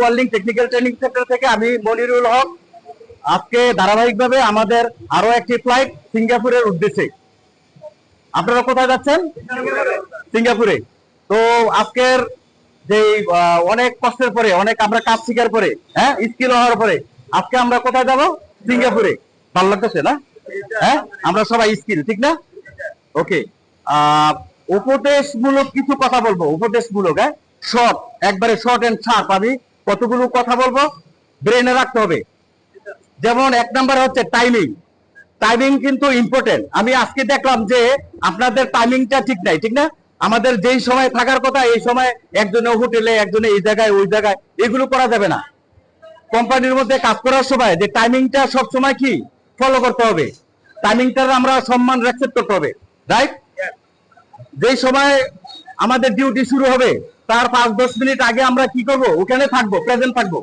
ওয়ার্ল্ডিং technical training centre থেকে আমি মনিরুল হক। আজকে ধারাবাহিকভাবে আমাদের আরও একটি ফ্লাইট সিঙ্গাপুরের উদ্দেশ্যে। আপনারা কোথায় যাচ্ছেন? সিঙ্গাপুরে। তো আজকের যে অনেক কষ্টের পরে, অনেক আমরা কাজ শিকার পরে হ্যাঁ স্কিল হওয়ার পরে, আজকে আমরা কোথায় যাব? সিঙ্গাপুরে। ভালো লাগতেছে না? হ্যাঁ আমরা সবাই স্কিল ঠিক না? ওকে উপদেশমূলক কিছু কথা বলব। উপদেশমূলক হ্যাঁ? শর্ট একবারে শর্ট এন্ড শার্প আমি। কতগুলো কথা বলব? ব্রেনে রাখতে হবে। যেমন এক নাম্বার হচ্ছে টাইমিং টাইমিং কিন্তু ইম্পর্টেন্ট আমি আজকে দেখলাম যে আপনাদের টাইমিংটা ঠিক নাই ঠিক না? আমাদের যেই সময় থাকার কথা এই সময় একজনে হোটেলে একজনে এই জায়গায় ওই জায়গায় এগুলো করা যাবে না। কোম্পানির মধ্যে কাজ করার সময় যে টাইমিংটা সব সময় কি? ফলো করতে হবে। টাইমিংটার আমরা সম্মান রেসপেক্ট করতে হবে। রাইট যেই সময় আমাদের ডিউটি শুরু হবে তার পাঁচ দশ মিনিট আগে আমরা কি করব? ওখানে থাকব প্রেজেন্ট থাকব।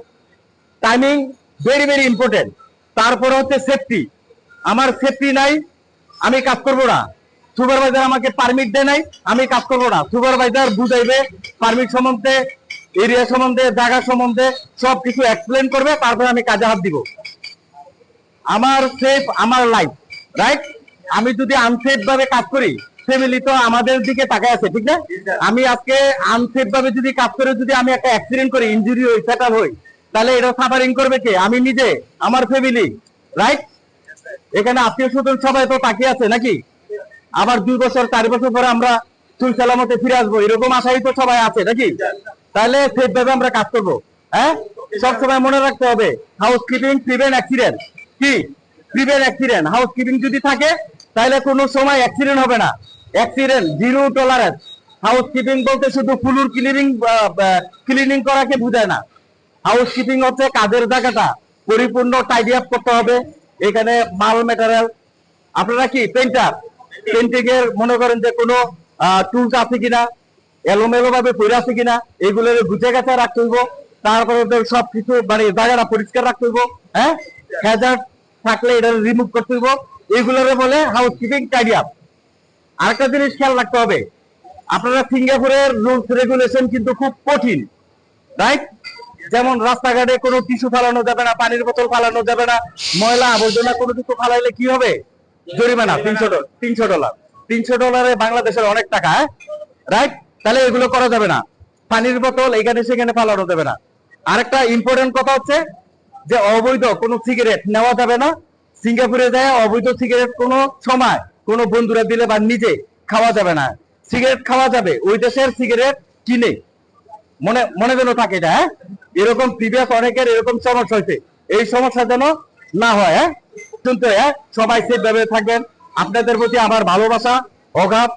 টাইমিং ভেরি ভেরি ইম্পর্টেন্ট তারপরে হচ্ছে সেফটি আমার সেফটি নাই, আমি কাজ করব না। সুপারভাইজার আমাকে পারমিট দেয় নাই, আমি কাজ করব না। সুপারভাইজার বুঝাইবে পারমিট সম্বন্ধে এরিয়া সম্বন্ধে, জায়গা সম্বন্ধে সব কিছু এক্সপ্লেন করবে, তারপরে আমি কাজে হাত দিব। আমার সেফ আমার লাইফ রাইট আমি যদি আনসেফ ভাবে কাজ করি ফ্যামিলি তো আমাদের দিকে তাকায় আছে, ঠিক না? আমি আজকে আনসেফ ভাবে যদি কাজ করে যদি আমি একটা অ্যাক্সিডেন্ট করি ইনজুরি হই সেটা হই, তাহলে এটা সাফারিং করবে কে? আমি নিজে, আমার ফ্যামিলি রাইট এখানে আত্মীয় স্বজন সবাই তো তাকিয়ে আছে নাকি? আবার দুই বছর, চার বছর পরে আমরা সুই সালামতে ফিরে আসব, এরকম আশাই তো সবাই আছে নাকি? তাহলে সেফ ভাবে আমরা কাজ করব হ্যাঁ? সব সময় মনে রাখতে হবে হাউস কিপিং প্রিভেন্ট অ্যাক্সিডেন্ট কি? প্রিভেন্ট অ্যাক্সিডেন্ট হাউস কিপিং যদি থাকে, তাহলে কোনো সময় অ্যাক্সিডেন্ট হবে না। Accident zero tolerance house keeping বলতে শুধু ফুলুর ক্লিনিং ক্লিনিং করাকে বোঝায় না। হাউস কিপিং হচ্ছে কাজের জায়গাটা। পরিপূর্ণ টাইডি আপ করতে হবে। এখানে মাল ম্যাটেরিয়াল আপনারা কি পেন্টার পেন্টিং এর মনে করেন যে কোনো টুলস আছে কিনা? এলোমেলো ভাবে পড়ে আছে কিনা? এগুলো গুছে গেছে, রাখতে হইব। তারপরে সবকিছু মানে জায়গাটা পরিষ্কার রাখতে হইব হ্যাঁ? হ্যাজার্ড থাকলে এটা রিমুভ করতে হইব। এগুলোরে বলে হাউস কিপিং টাইডি আপ আরেকটা জিনিস খেয়াল রাখতে হবে। আপনারা সিঙ্গাপুরের রুলস রেগুলেশন কিন্তু খুব কঠিন রাইট যেমন রাস্তাঘাটে কোনো টিস্যু ফালানো যাবে না, পানির বোতল ফালানো যাবে না, ময়লা আবর্জনা কোনো কিছু ফালাইলে কি হবে? জরিমানা, তিনশো তিনশো ডলার। তিনশো ডলারে বাংলাদেশের অনেক টাকা রাইট তাহলে এগুলো করা যাবে না। পানির বোতল এখানে সেখানে ফালানো যাবে না। আরেকটা ইম্পর্টেন্ট কথা হচ্ছে যে অবৈধ কোনো সিগারেট নেওয়া যাবে না। সিঙ্গাপুরে যায় অবৈধ সিগারেট কোনো সময় কোনো বন্ধুরা দিলে বা নিজে খাওয়া যাবে না। সিগারেট খাওয়া যাবে, ওই দেশের সিগারেট কিনে। মনে মনে যেন থাকে এটা হ্যাঁ? এরকম প্রিভিয়াস অনেকের এরকম সমস্যা হয়েছে। এই সমস্যা যেন না হয় হ্যাঁ? শুনতে হ্যাঁ? সবাই সেফ ভাবে থাকবেন। আপনাদের প্রতি আমার ভালোবাসা, অগাধ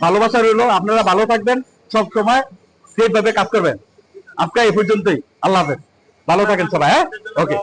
ভালোবাসা রইল। আপনারা ভালো থাকবেন, সব সময় সেফ ভাবে কাজ করবেন। আজকে এই পর্যন্তই। আল্লাহ হাফেজ। ভালো থাকেন সবাই হ্যাঁ? ওকে